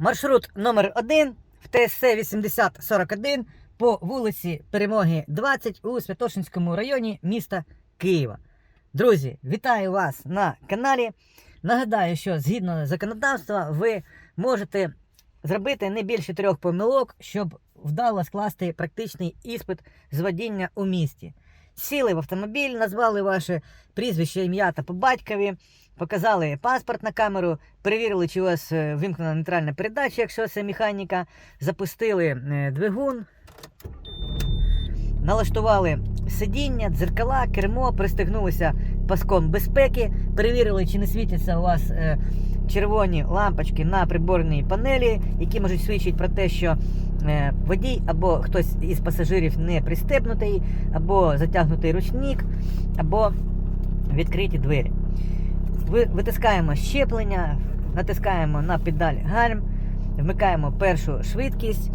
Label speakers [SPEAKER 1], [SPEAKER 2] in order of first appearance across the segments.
[SPEAKER 1] Маршрут номер 1 в ТСЦ 8041 по вулиці Перемоги 20 у Святошинському районі міста Києва. Друзі, вітаю вас на каналі. Нагадаю, що згідно законодавства ви можете зробити не більше трьох помилок, щоб вдало скласти практичний іспит з водіння у місті. Сіли в автомобіль, назвали ваше прізвище, ім'я та по батькові, показали паспорт на камеру, перевірили, чи у вас е, вимкнена нейтральна передача, якщо це механіка, запустили е, двигун, налаштували сидіння, дзеркала, кермо, пристегнулися паском безпеки, перевірили, чи не світяться у вас е, червоні лампочки на приборній панелі, які можуть свідчити про те, що водій або хтось із пасажирів не пристебнутий, або затягнутий ручник, або відкриті двері. Витискаємо щеплення, натискаємо на педаль гальм, вмикаємо першу швидкість,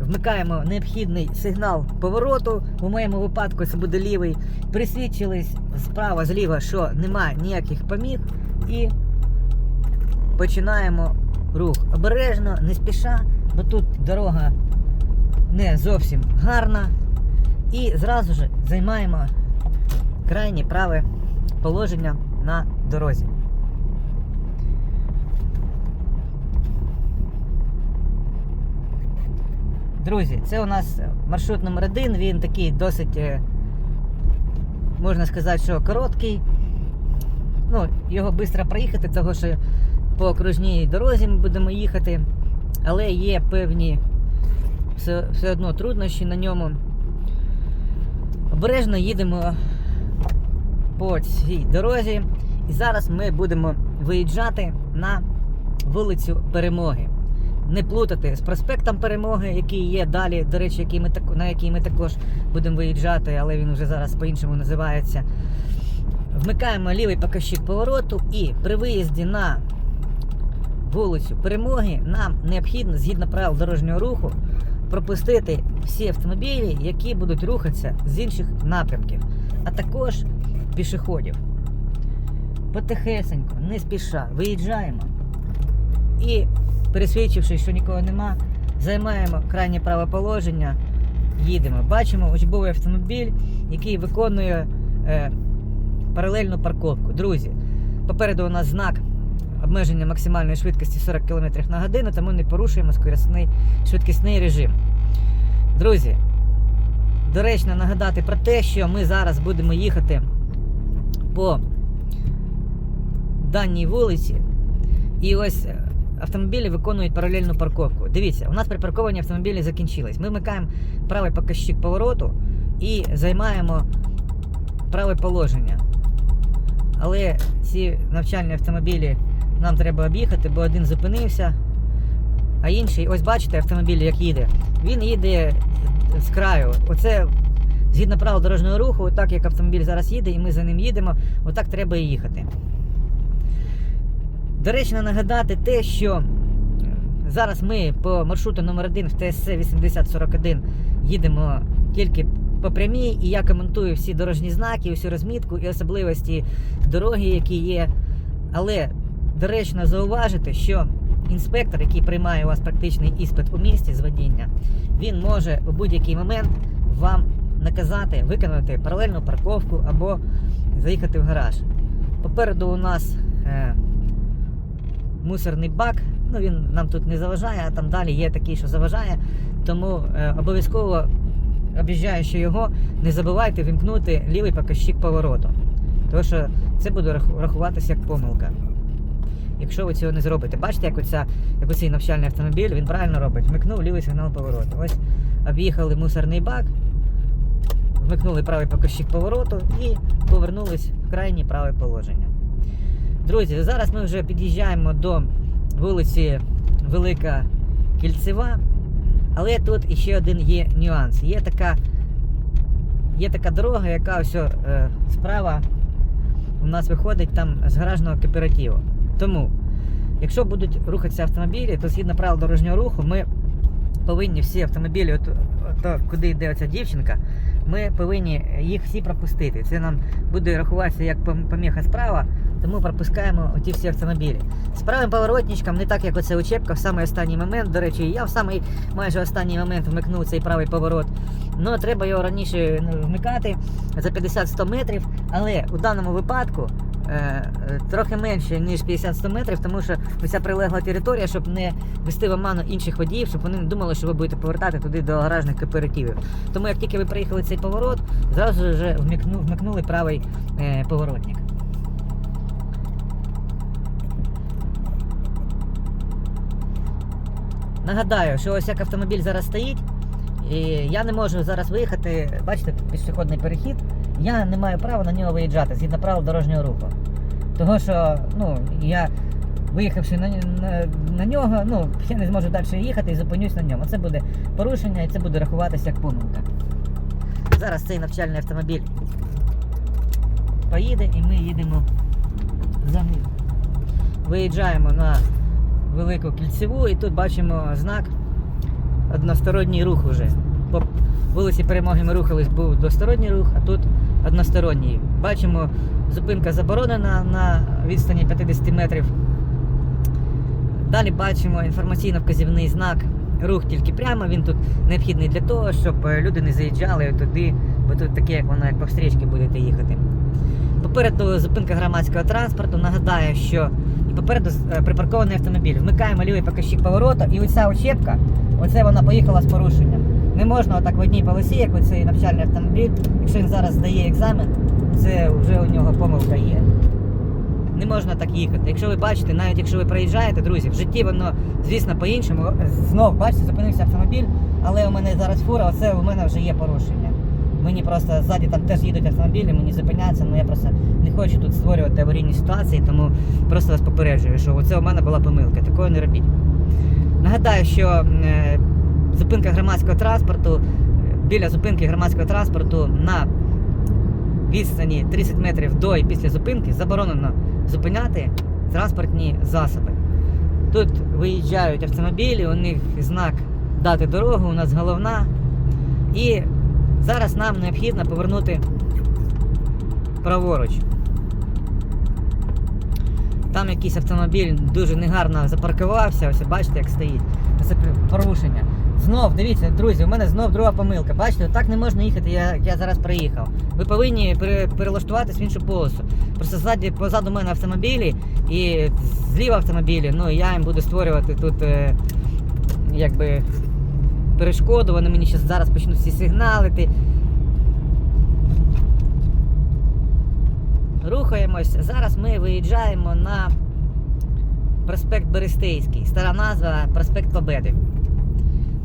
[SPEAKER 1] вмикаємо необхідний сигнал повороту. У моєму випадку це буде лівий. Присвідчились справа, зліва, що немає ніяких поміг, і починаємо рух. Обережно, не спіша, бо тут дорога не зовсім гарна. І зразу ж займаємо крайнє праве положення на дорозі. Друзі, це у нас маршрут номер один, він такий досить, е, можна сказати, що короткий. Ну, його швидко проїхати, тому що по окружній дорозі ми будемо їхати, але є певні все, все одно труднощі на ньому. Обережно їдемо по цій дорозі. І зараз ми будемо виїжджати на вулицю Перемоги. Не плутати з проспектом Перемоги, який є далі, до речі, який ми на який ми також будемо виїжджати, але він вже зараз по-іншому називається. Вмикаємо лівий показчик повороту і при виїзді на вулицю Перемоги нам необхідно, згідно правил дорожнього руху, пропустити всі автомобілі, які будуть рухатися з інших напрямків, а також пішоходів. Потихесенько, не спіша, виїжджаємо і, пересвідчивши, що нікого нема, займаємо крайнє праве положення, їдемо. Бачимо учбовий автомобіль, який виконує е, паралельну парковку. Друзі, попереду у нас знак обмеження максимальної швидкості 40 км на годину, тому не порушуємо скорісний швидкісний режим. Друзі, доречно нагадати про те, що ми зараз будемо їхати по даній вулиці. І ось е, автомобілі виконують паралельну парковку. Дивіться, у нас припарковані автомобілі закінчились. Ми вмикаємо правий показчик повороту і займаємо праве положення. Але ці навчальні автомобілі нам треба об'їхати, бо один зупинився, а інший, ось бачите, автомобіль як їде. Він їде з краю. Оце згідно правил дорожнього руху, так як автомобіль зараз їде, і ми за ним їдемо, отак треба і їхати. Доречно нагадати те, що зараз ми по маршруту номер 1 в ТСЦ 8041 їдемо тільки по прямій, і я коментую всі дорожні знаки, всю розмітку і особливості дороги, які є. Але доречно зауважити, що інспектор, який приймає у вас практичний іспит у місті з водіння, він може у будь-який момент вам наказати виконати паралельну парковку або заїхати в гараж. Попереду у нас е, мусорний бак. Ну він нам тут не заважає, а там далі є такий, що заважає. Тому е, обов'язково об'їжджаючи його, не забувайте вімкнути лівий показчик повороту. Тому що це буде рахуватися як помилка. Якщо ви цього не зробите. Бачите, як, оця, як оцей навчальний автомобіль, він правильно робить. Вмикнув лівий сигнал повороту. Ось об'їхали мусорний бак, вмикнули правий показчик повороту і повернулись в крайнє праве положення. Друзі, зараз ми вже під'їжджаємо до вулиці Велика Кільцева, але тут іще один є нюанс. Є така, є така дорога, яка ось е, справа у нас виходить там з гаражного кооперативу. Тому, якщо будуть рухатися автомобілі, то згідно правил дорожнього руху, ми повинні всі автомобілі, от, от, куди йде оця дівчинка, ми повинні їх всі пропустити. Це нам буде рахуватися як поміха справа, тому пропускаємо оті всі автомобілі. З правим поворотничком, не так, як оце учебка, в самий останній момент. До речі, я в самий майже останній момент вмикнув цей правий поворот. Ну, треба його раніше ну, вмикати за 50-100 метрів, але у даному випадку трохи менше, ніж 50-100 метрів, тому що ця прилегла територія, щоб не вести в оману інших водіїв, щоб вони не думали, що ви будете повертати туди до гаражних кооперативів. Тому як тільки ви приїхали цей поворот, зразу вже вмикну, вмикнули правий е, поворотник. Нагадаю, що ось як автомобіль зараз стоїть, і я не можу зараз виїхати, бачите, пішохідний перехід, я не маю права на нього виїжджати згідно правил дорожнього руху. Того що, ну, я виїхавши на, на, на нього, ну, я не зможу далі їхати і зупинюсь на ньому. Це буде порушення і це буде рахуватися як помилка. Зараз цей навчальний автомобіль поїде і ми їдемо за ним. Виїжджаємо на велику кільцеву і тут бачимо знак односторонній рух уже. По вулиці Перемоги ми рухались, був двосторонній рух, а тут односторонній. Бачимо, зупинка заборонена на відстані 50 метрів. Далі бачимо інформаційно-вказівний знак рух тільки прямо. Він тут необхідний для того, щоб е, люди не заїжджали туди, бо тут таке, як воно, як по встрічці будете їхати. Попереду зупинка громадського транспорту. Нагадаю, що попереду е, припаркований автомобіль. Вмикаємо лівий показчик повороту, і оця очепка, оце вона поїхала з порушенням. Не можна отак в одній полосі, як оцей навчальний автомобіль. Якщо він зараз здає екзамен, це вже у нього помилка є. Не можна так їхати. Якщо ви бачите, навіть якщо ви проїжджаєте, друзі, в житті воно, звісно, по-іншому. Знов, бачите, зупинився автомобіль, але у мене зараз фура, оце у мене вже є порушення. Мені просто ззаді там теж їдуть автомобілі, мені зупиняться, але я просто не хочу тут створювати аварійні ситуації, тому просто вас попереджую, що оце у мене була помилка, такого не робіть. Нагадаю, що е, зупинка громадського транспорту, е, біля зупинки громадського транспорту на відстані 30 метрів до і після зупинки заборонено зупиняти транспортні засоби. Тут виїжджають автомобілі, у них знак дати дорогу, у нас головна. І зараз нам необхідно повернути праворуч. Там якийсь автомобіль дуже негарно запаркувався, ось бачите, як стоїть. Це порушення. Знов, дивіться, друзі, у мене знов друга помилка. Бачите, так не можна їхати, я, я зараз приїхав. Ви повинні пере, перелаштуватись в іншу полосу. Просто ззаді, позаду мене автомобілі і зліва автомобілі, ну я їм буду створювати тут е, якби перешкоду, вони мені щас зараз почнуть всі сигналити. Рухаємось. Зараз ми виїжджаємо на проспект Берестейський. Стара назва проспект Победи.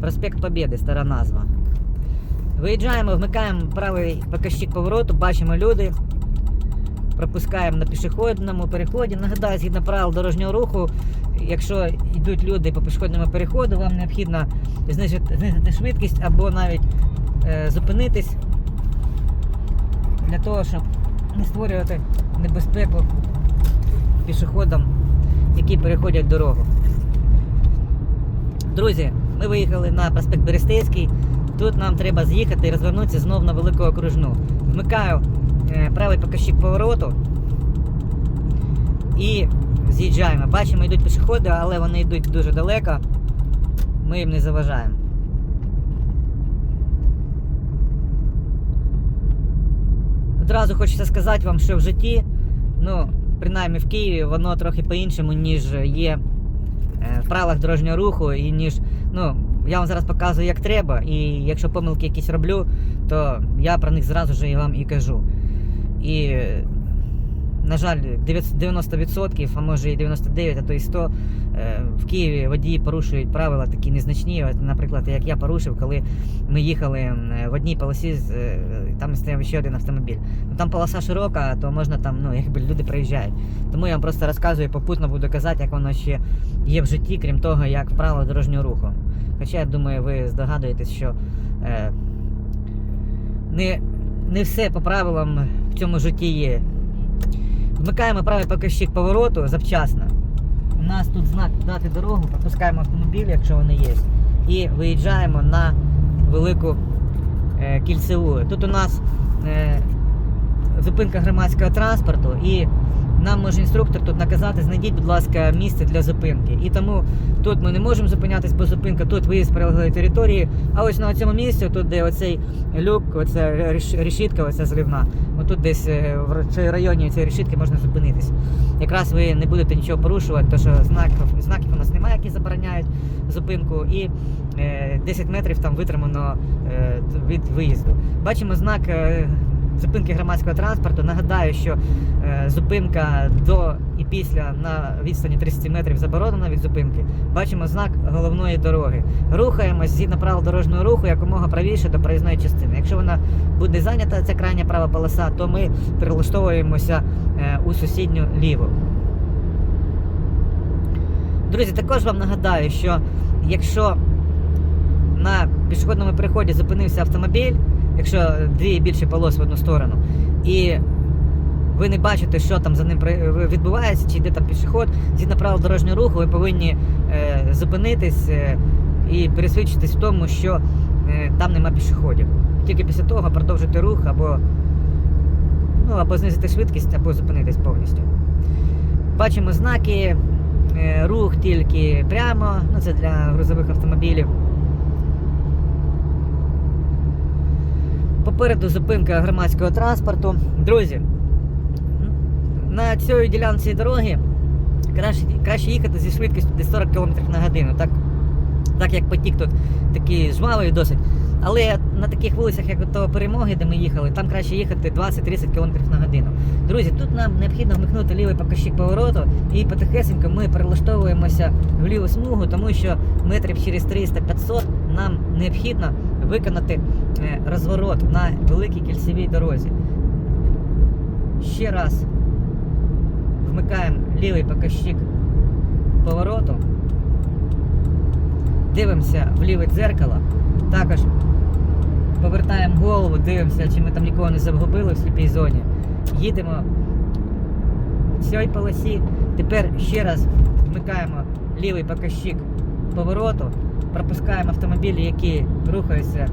[SPEAKER 1] Проспект Побєди, стара назва. Виїжджаємо, вмикаємо правий показчик повороту, бачимо люди. Пропускаємо на пішохідному переході. Нагадаю, згідно правил дорожнього руху, якщо йдуть люди по пішохідному переходу, вам необхідно знизити, знизити швидкість або навіть е, зупинитись для того, щоб не створювати небезпеку пішоходам, які переходять дорогу. Друзі, ми виїхали на проспект Берестейський. Тут нам треба з'їхати і розвернутися знов на велику окружну. Вмикаю е, правий показчик повороту і з'їжджаємо. Бачимо, йдуть пішоходи, але вони йдуть дуже далеко. Ми їм не заважаємо. Одразу хочеться сказати вам, що в житті, ну, принаймні в Києві, воно трохи по-іншому, ніж є е, в правилах дорожнього руху, і ніж. Ну, я вам зараз показую, як треба, і якщо помилки якісь роблю, то я про них зразу ж і вам і кажу. І, на жаль, 90%, а може і 99%, а то і 100% е, в Києві водії порушують правила такі незначні. От, наприклад, як я порушив, коли ми їхали в одній полосі, е, там стояв ще один автомобіль. Ну, там полоса широка, то можна там, ну, якби люди проїжджають. Тому я вам просто розказую, попутно буду казати, як воно ще є в житті, крім того, як в правилах дорожнього руху. Хоча я думаю, ви здогадуєтесь, що е, не, не все по правилам в цьому житті є. Вмикаємо правий покажчик повороту завчасно. У нас тут знак дати дорогу, пропускаємо автомобіль, якщо вони є, і виїжджаємо на велику е, кільцеву. Тут у нас е, зупинка громадського транспорту і нам може інструктор тут наказати, знайдіть, будь ласка, місце для зупинки. І тому тут ми не можемо зупинятись, бо зупинка тут виїзд з прилеглої території. А ось на цьому місці, тут де оцей люк, оця реш- решітка, оця зливна, отут десь е, в районі цієї решітки можна зупинитись. Якраз ви не будете нічого порушувати, тому що знаків, знаків у нас немає, які забороняють зупинку, і е, 10 метрів там витримано е, від виїзду. Бачимо знак е, зупинки громадського транспорту. Нагадаю, що е, зупинка до і після на відстані 30 метрів заборонена від зупинки. Бачимо знак головної дороги. Рухаємось згідно правил дорожнього руху якомога правіше до проїзної частини. Якщо вона буде зайнята, ця крайня права полоса, то ми перелаштовуємося е, у сусідню ліву. Друзі, також вам нагадаю, що якщо на пішохідному переході зупинився автомобіль, якщо дві і більше полос в одну сторону, і ви не бачите, що там за ним відбувається, чи йде там пішохід, згідно правил дорожнього руху, ви повинні е, зупинитись е, і пересвідчитись в тому, що е, там нема пішоходів. Тільки після того продовжити рух або, ну, або знизити швидкість, або зупинитись повністю. Бачимо знаки, е, рух тільки прямо, ну це для грузових автомобілів. Попереду зупинка громадського транспорту. Друзі, на цій ділянці дороги краще, краще їхати зі швидкістю десь 40 км на годину. Так, так як потік тут такий жвавий досить. Але на таких вулицях, як того перемоги, де ми їхали, там краще їхати 20-30 км на годину. Друзі, тут нам необхідно вмикнути лівий покажчик повороту і потихесенько ми перелаштовуємося в ліву смугу, тому що метрів через 300-500 нам необхідно виконати е, розворот на великій кільцевій дорозі. Ще раз вмикаємо лівий покажчик повороту, дивимося в ліве дзеркало, також повертаємо голову, дивимося, чи ми там нікого не загубили в сліпій зоні. Їдемо в цій полосі. Тепер ще раз вмикаємо лівий покажчик повороту, пропускаємо автомобілі, які рухаються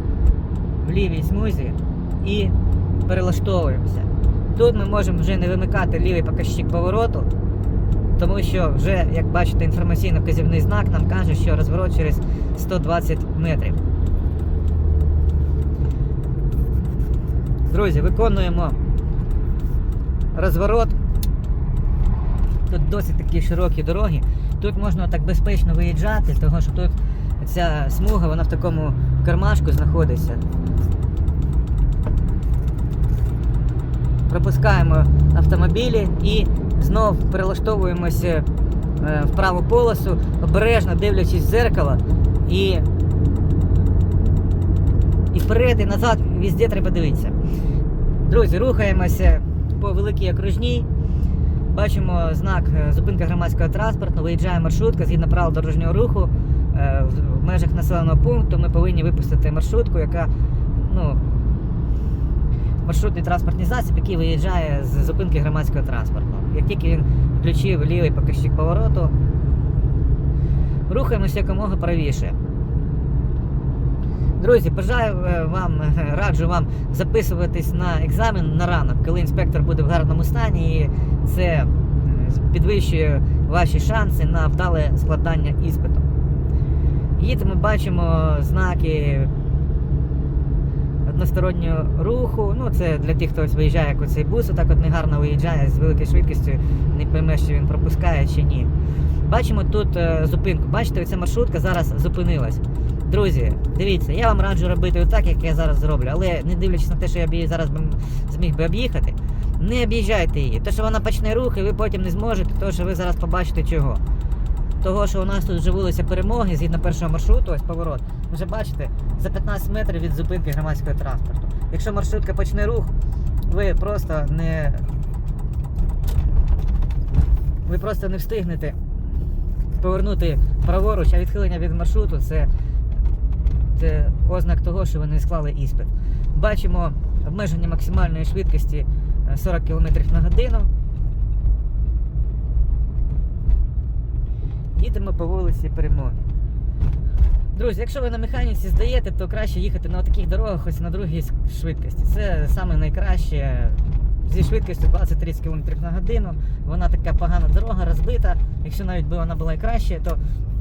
[SPEAKER 1] в лівій смузі, і перелаштовуємося. Тут ми можемо вже не вимикати лівий покажчик повороту, тому що вже, як бачите, інформаційно-вказівний знак нам каже, що розворот через 120 метрів. Друзі, виконуємо розворот. Тут досить такі широкі дороги. Тут можна так безпечно виїжджати, тому що тут ця смуга, вона в такому кармашку знаходиться. Пропускаємо автомобілі і знов перелаштовуємося е, в праву полосу, обережно дивлячись в зеркало і, і вперед і назад везде треба дивитися. Друзі, рухаємося по великій окружній. Бачимо знак е, зупинка громадського транспорту, виїжджає маршрутка згідно правил дорожнього руху. Е, В межах населеного пункту ми повинні випустити маршрутку, яка ну, маршрутний транспортний засіб, який виїжджає з зупинки громадського транспорту. Як тільки він включив лівий покажчик повороту, рухаємося якомога правіше. Друзі, бажаю е, вам, е, раджу вам записуватись на екзамен на ранок, коли інспектор буде в гарному стані, і це підвищує ваші шанси на вдале складання іспиту. Їдемо, бачимо знаки одностороннього руху. Ну, це для тих, хто ось виїжджає, як оцей бус, отак от негарно виїжджає з великою швидкістю, не пойме, що він пропускає чи ні. Бачимо тут е, зупинку. Бачите, оця маршрутка зараз зупинилась. Друзі, дивіться, я вам раджу робити отак, як я зараз зроблю, але не дивлячись на те, що я б її зараз зміг би об'їхати, не об'їжджайте її. То, що вона почне рух, і ви потім не зможете, то що ви зараз побачите чого. Того, що у нас тут вже вулиця перемоги, згідно першого маршруту, ось поворот. Вже бачите, за 15 метрів від зупинки громадського транспорту. Якщо маршрутка почне рух, ви просто не. Ви просто не встигнете повернути праворуч, а відхилення від маршруту це ознак того, що ви не склали іспит. Бачимо обмеження максимальної швидкості е, 40 км на годину. Їдемо по вулиці Перемоги. Друзі, якщо ви на механіці здаєте, то краще їхати на таких дорогах ось на другій швидкості. Це саме найкраще, зі швидкістю 20-30 км на годину. Вона така погана дорога, розбита. Якщо навіть би вона була і краще, то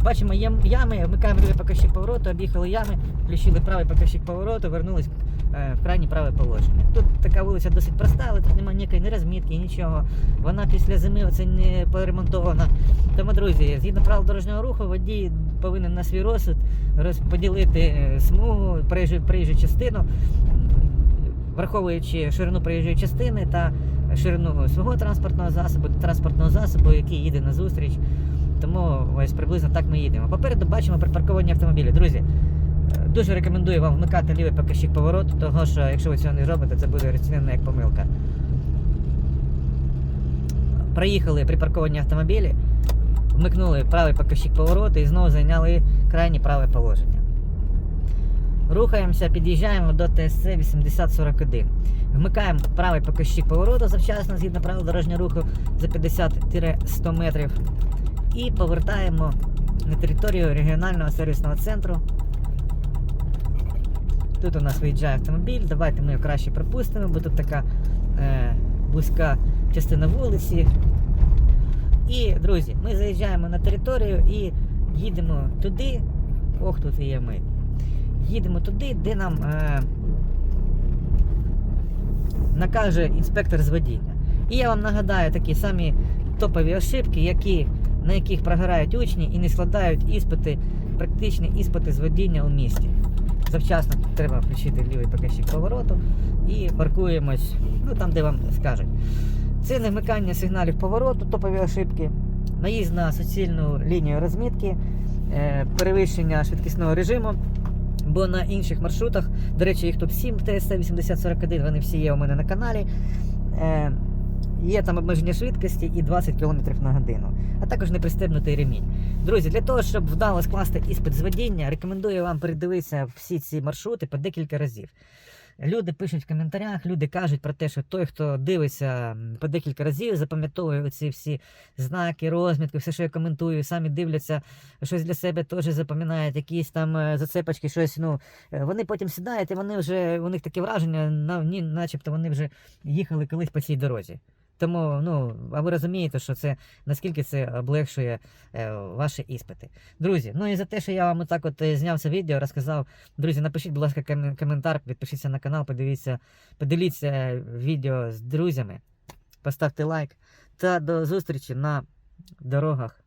[SPEAKER 1] бачимо є ями, вмикаємо лівий показчик повороту, об'їхали ями, включили правий показчик повороту, вернулись е, в крайнє праве положення. Тут така вулиця досить проста, але тут немає ніякої ні розмітки, нічого. Вона після зими оце не поремонтована. Тому, друзі, згідно правил дорожнього руху, водій повинен на свій розсуд розподілити е, смугу, проїжджу, проїжджу частину, враховуючи ширину проїжджої частини та ширину свого транспортного засобу, транспортного засобу, який їде на зустріч. Тому ось приблизно так ми їдемо. Попереду бачимо припарковані автомобілі. Друзі, е, дуже рекомендую вам вмикати лівий показчик повороту, тому що якщо ви цього не робите, це буде розцінено як помилка. Проїхали припарковані автомобілі, вмикнули правий показчик повороту і знову зайняли крайнє праве положення. Рухаємося, під'їжджаємо до ТСЦ 8041. Вмикаємо правий показчик повороту завчасно згідно правил дорожнього руху за 50-100 метрів. І повертаємо на територію регіонального сервісного центру. Тут у нас виїжджає автомобіль. Давайте ми його краще пропустимо, бо тут така е, вузька частина вулиці. І, друзі, ми заїжджаємо на територію і їдемо туди. Ох, тут є ми. Їдемо туди, де нам е, накаже інспектор з водіння. І я вам нагадаю такі самі топові ошибки, які, на яких програють учні і не складають іспити, практичні іспити з водіння у місті. Завчасно треба включити лівий показчик повороту і паркуємось ну, там, де вам скажуть. Це не вмикання сигналів повороту, топові ошибки, наїзд на суцільну лінію розмітки, е, перевищення швидкісного режиму. Бо на інших маршрутах, до речі, їх тут 7 ТСТ 8041, вони всі є у мене на каналі. Є там обмеження швидкості і 20 км на годину, а також непристебнутий ремінь. Друзі, для того, щоб вдало скласти іспит з водіння, рекомендую вам передивитися всі ці маршрути по декілька разів. Люди пишуть в коментарях, люди кажуть про те, що той, хто дивиться по декілька разів, запам'ятовує оці всі знаки, розмітки, все, що я коментую, самі дивляться, щось для себе теж запам'ятають, якісь там е, зацепочки, щось. Ну е, вони потім сідають, і вони вже у них таке враження, начебто вони вже їхали колись по цій дорозі. Тому, ну, а ви розумієте, що це наскільки це облегшує е, ваші іспити. Друзі, ну і за те, що я вам отак от е, зняв це відео, розказав. Друзі, напишіть, будь ласка, ком- коментар, підпишіться на канал, подивіться, поділіться відео з друзями, поставте лайк та до зустрічі на дорогах.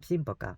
[SPEAKER 1] Всім пока.